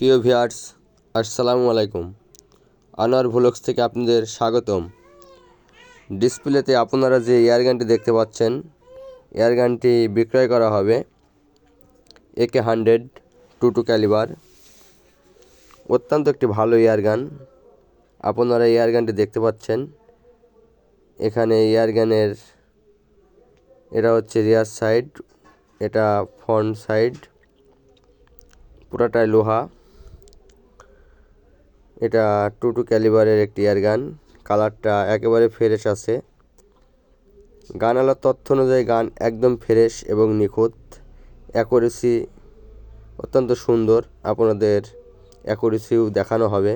প্রিয় ভিয়ার্স আসসালামু আলাইকুম। আনোয়ার ভ্লগস থেকে আপনাদের স্বাগতম। ডিসপ্লেতে আপনারা যে এয়ারগানটি দেখতে পাচ্ছেন এয়ারগানটি বিক্রয় করা হবে একে হান্ড্রেড টু টু ক্যালিবার। অত্যন্ত একটি ভালো এয়ারগান আপনারা এয়ারগানটি দেখতে পাচ্ছেন। এখানে এয়ারগানের এটা হচ্ছে রিয়ার সাইড, এটা ফ্রন্ট সাইড, পুরাটাই লোহা। এটা টু টু ক্যালিবারের একটি এয়ারগান কালারটা একেবারে ফ্রেশ আছে। গানালার তথ্য অনুযায়ী গান একদম ফ্রেশ এবং নিখুঁত। অ্যাকুরেসি অত্যন্ত সুন্দর। আপনাদের অ্যাকুরেসিও দেখানো হবে।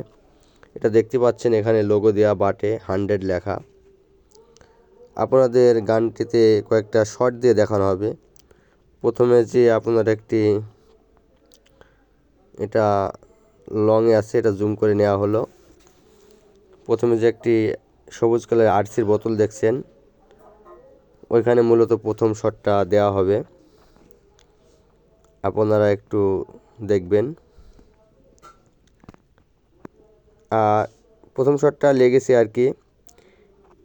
এটা দেখতে পাচ্ছেন এখানে লোগো দেওয়া বাটে হান্ড্রেড লেখা। আপনাদের গানটিতে কয়েকটা শর্ট দিয়ে দেখানো হবে। প্রথমে যে আপনার একটি এটা লংয়ে আছে, এটা জুম করে নেওয়া হলো। প্রথমে যে একটি সবুজ কালার আরসির বোতল দেখছেন, ওইখানে মূলত প্রথম শটটা দেওয়া হবে। আপনারা একটু দেখবেন। আর প্রথম শটটা লেগেছে আর কি।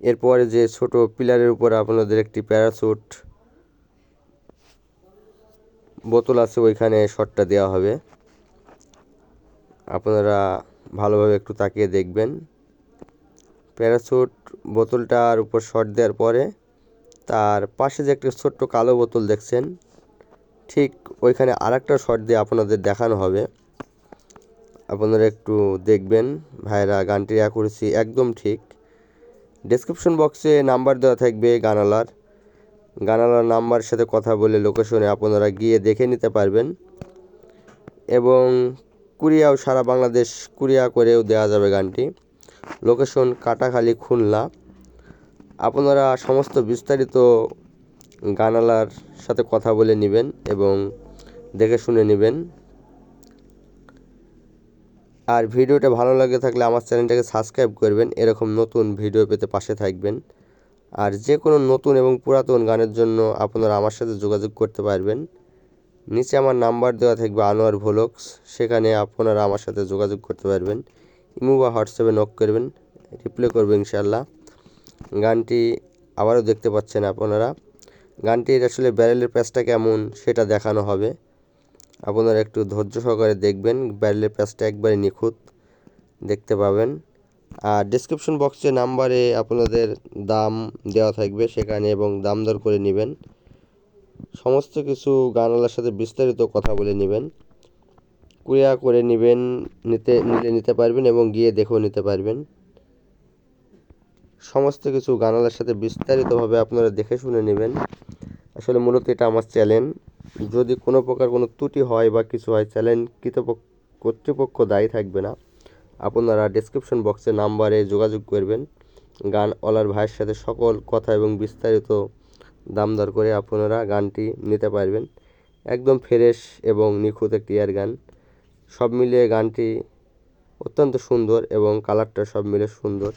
এরপরে যে ছোট পিলারের উপর আপনাদের একটি প্যারাসুট বোতল আছে, ওইখানে শটটা দেওয়া হবে। আপনারা ভালোভাবে একটু তাকিয়ে দেখবেন। প্যারাসুট বোতলটার উপর শট দেওয়ার পরে তার পাশে যে একটা ছোট্ট কালো বোতল দেখছেন, ঠিক ওইখানে আর একটা শট দিয়ে আপনাদের দেখানো হবে। আপনারা একটু দেখবেন, ভাইরা গানটির অ্যাকুরেসি একদম ঠিক। ডেসক্রিপশন বক্সে নাম্বার দেওয়া থাকবে গানালার। গানালার নাম্বার সাথে কথা বলে লোকেশনে আপনারা গিয়ে দেখে নিতে পারবেন। এবং কুরিয়াও সারা বাংলাদেশ কুরিয়া করেও দেওয়া যাবে গানটি। লোকেশন কাটাখালি, খুলনা। আপনারা সমস্ত বিস্তারিত গানালার সাথে কথা বলে নেবেন এবং দেখে শুনে নেবেন। আর ভিডিওটা ভালো লাগে থাকলে আমার চ্যানেলটাকে সাবস্ক্রাইব করবেন, এরকম নতুন ভিডিও পেতে পাশে থাকবেন। আর যে কোনো নতুন এবং পুরাতন গানের জন্য আপনারা আমার সাথে যোগাযোগ করতে পারবেন। নিচে আমার নাম্বার দেওয়া থাকবে আনোয়ার ভোলক্স সেখানে আপনারা আমার সাথে যোগাযোগ করতে পারবেন। ইমো বা হোয়াটসঅ্যাপে নক করবেন রিপ্লাই করবে ইনশাল্লাহ গানটি আবারও দেখতে পাচ্ছেন আপনারা। গানটির আসলে ব্যারেলের প্যাচটা কেমন সেটা দেখানো হবে। আপনারা একটু ধৈর্য সহকারে দেখবেন, ব্যারেলের প্যাচটা একবারে নিখুঁত দেখতে পাবেন। আর ডিসক্রিপশন বক্সে নাম্বারে আপনাদের দাম দেওয়া থাকবে সেখানে এবং দাম দর করে নেবেন। সমস্ত কিছু গানওয়ালার সাথে বিস্তারিত কথা বলে নেবেন। কুরিয়া করে নেবেন, নিতে, নিলে নিতে পারবেন এবং গিয়ে দেখেও নিতে পারবেন। সমস্ত কিছু গানওয়ালার সাথে বিস্তারিতভাবে আপনারা দেখে শুনে নেবেন। আসলে মূলত এটা আমার চ্যালেঞ্জ। যদি কোনো প্রকার কোনো ত্রুটি হয় বা কিছু হয় চ্যানেল কর্তৃপক্ষ দায়ী থাকবে না, আপনারা ডিসক্রিপশন বক্সে নাম্বারে যোগাযোগ করবেন। গান গানওয়ালার ভাইয়ের সাথে সকল কথা এবং বিস্তারিত দাম দর করে আপনারা গানটি নিতে পারবেন। একদম ফ্রেশ এবং নিখুঁত একটি এয়ার গান। সব মিলিয়ে গানটি অত্যন্ত সুন্দর এবং কালারটা সব মিলে সুন্দর।